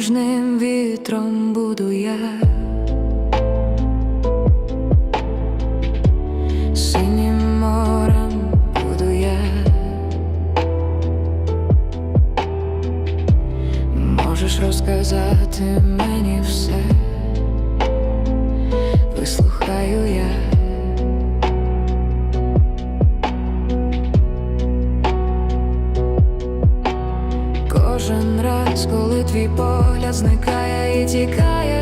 ніжним вітром буду я. Синім морем. Можеш розказати мені все, Кожен раз, коли твій погляд зникає і тікаєш ти,